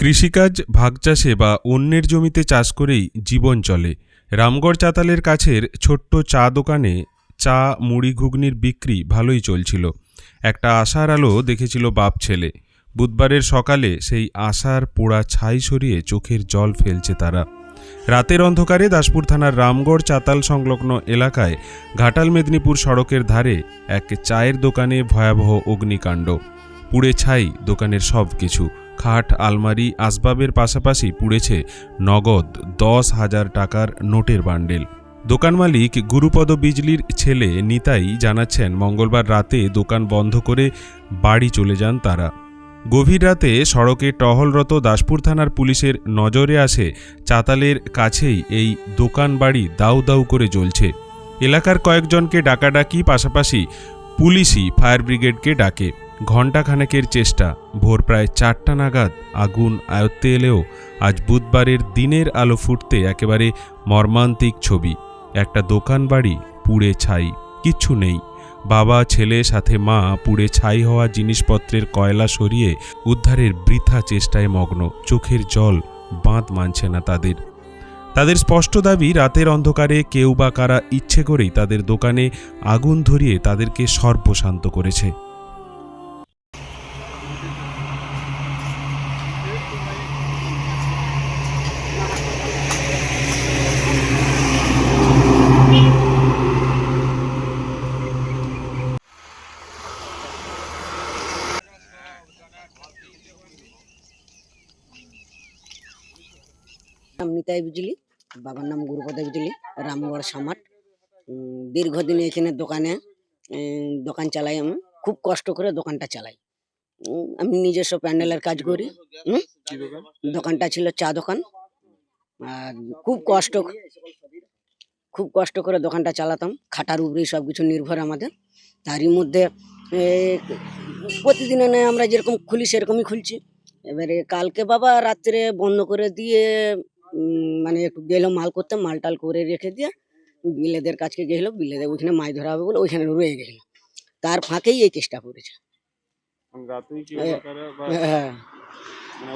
কৃষিকাজ ভাগ চাষে বা অন্যের জমিতে চাষ করেই জীবন চলে। রামগড় চাতালের কাছের ছোট্ট চা দোকানে চা, মুড়ি ঘুগনির বিক্রি ভালোই চলছিল। একটা আশার আলো দেখেছিল বাপ ছেলে। বুধবারের সকালে সেই আশার পোড়া ছাই সরিয়ে চোখের জল ফেলছে তারা। রাতের অন্ধকারে দাসপুর থানার রামগড় চাতাল সংলগ্ন এলাকায় ঘাটাল মেদিনীপুর সড়কের ধারে এক চায়ের দোকানে ভয়াবহ অগ্নিকাণ্ড। পুড়ে ছাই দোকানের সব কিছু খাট, আলমারি, আসবাবের পাশাপাশি পুড়েছে নগদ দশ হাজার টাকার নোটের বান্ডেল। দোকান মালিক গুরুপদ বিজলির ছেলে নিতাই জানাচ্ছেন, মঙ্গলবার রাতে দোকান বন্ধ করে বাড়ি চলে যান তারা। গভীর রাতে সড়কে টহলরত দাসপুর থানার পুলিশের নজরে আসে, চাতালের কাছেই এই দোকান বাড়ি দাউ দাউ করে জ্বলছে। এলাকার কয়েকজনকে ডাকাডাকি, পাশাপাশি পুলিশই ফায়ার ব্রিগেডকে ডাকে। ঘণ্টাখানেকের চেষ্টা। ভোর প্রায় চারটা নাগাদ আগুন আয়ত্তে এলেও আজ বুধবারের দিনের আলো ফুটতে একেবারে মর্মান্তিক ছবি। একটা দোকান বাড়ি, পুড়ে ছাই, কিচ্ছু নেই। বাবা, ছেলে, সাথে মা, পুড়ে ছাই হওয়া জিনিসপত্রের কয়লা সরিয়ে উদ্ধারের বৃথা চেষ্টায় মগ্ন। চোখের জল বাঁধ মানছে না তাদের। তাদের স্পষ্ট দাবি, রাতের অন্ধকারে কেউ বা কারা ইচ্ছে করেই তাদের দোকানে আগুন ধরিয়ে তাদেরকে সর্বশান্ত করেছে। নাম নিতাই বিজলি, বাবার নাম গুরুপদ বিজলি, রামগড় সামাট দীর্ঘদিন এখানে দোকানে দোকান চালাই আমি। খুব কষ্ট করে দোকানটা চালাই। আমি নিজস্ব প্যান্ডেলের কাজ করি। দোকানটা ছিল চা দোকান। আর খুব কষ্ট খুব কষ্ট করে দোকানটা চালাতাম। খাটার উপরেই সব কিছু নির্ভর আমাদের। তারই মধ্যে প্রতিদিনে নয় আমরা যেরকম খুলি, সেরকমই খুলছি। এবারে কালকে বাবা রাত্রে বন্ধ করে দিয়ে মানে একটু গেলো মাল করতে মাল টাল করে রেখে দিয়ে বিলেদের কাছকে গেলো বিলেদের ওইখানে মাছ ধরা হবে বলে ওইখানে রয়ে গেল। তার ফাঁকেই এই কেসটা করেছে হ্যাঁ। বা হ্যাঁ মানে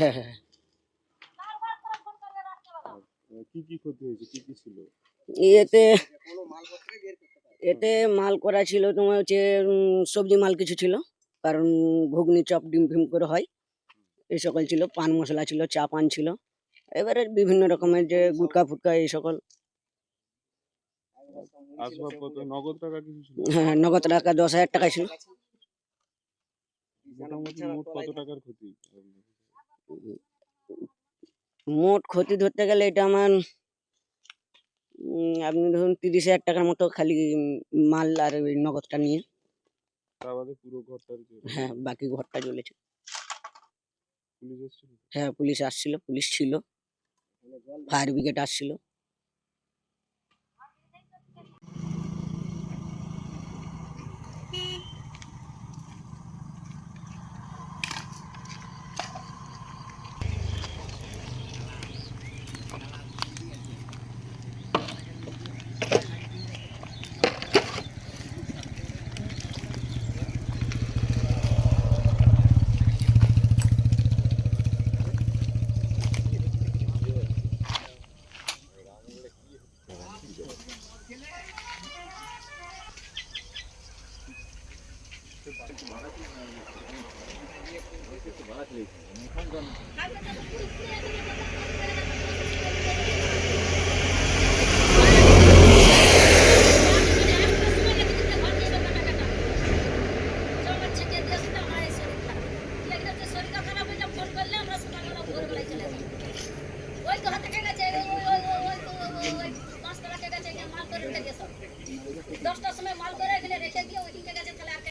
হ্যাঁ হ্যাঁ। কি কি ক্ষতি হয়েছে? কি কি ছিল? এতে এতে মাল করা ছিল তোমার হচ্ছে সবজি মাল কিছু ছিল। কারণ ঘুগনি চপ ডিম ফিম করে হয়। এই সকল ছিল পান মশলা ছিল চা পান ছিল। এবারে বিভিন্ন রকমের যে গুটকা ফুটকা এই সকল। নগদ টাকা হ্যাঁ নগদ টাকা দশ হাজার টাকা ছিল। মোট ক্ষতি? ধরতে গেলে এটা আমার আপনি ধরুন তিরিশ হাজার টাকার মতো খালি মাল আর নগদটা নিয়ে। হ্যাঁ বাকি ঘরটা জ্বলেছে। এসেছিল হ্যাঁ পুলিশ আসছিল পুলিশ ছিল। ফায়ার ব্রিগেড আসছিল। দশটার সময় মাল করে গেলে রেখে দিয়ে ওইদিকে গেছে তাহলে আর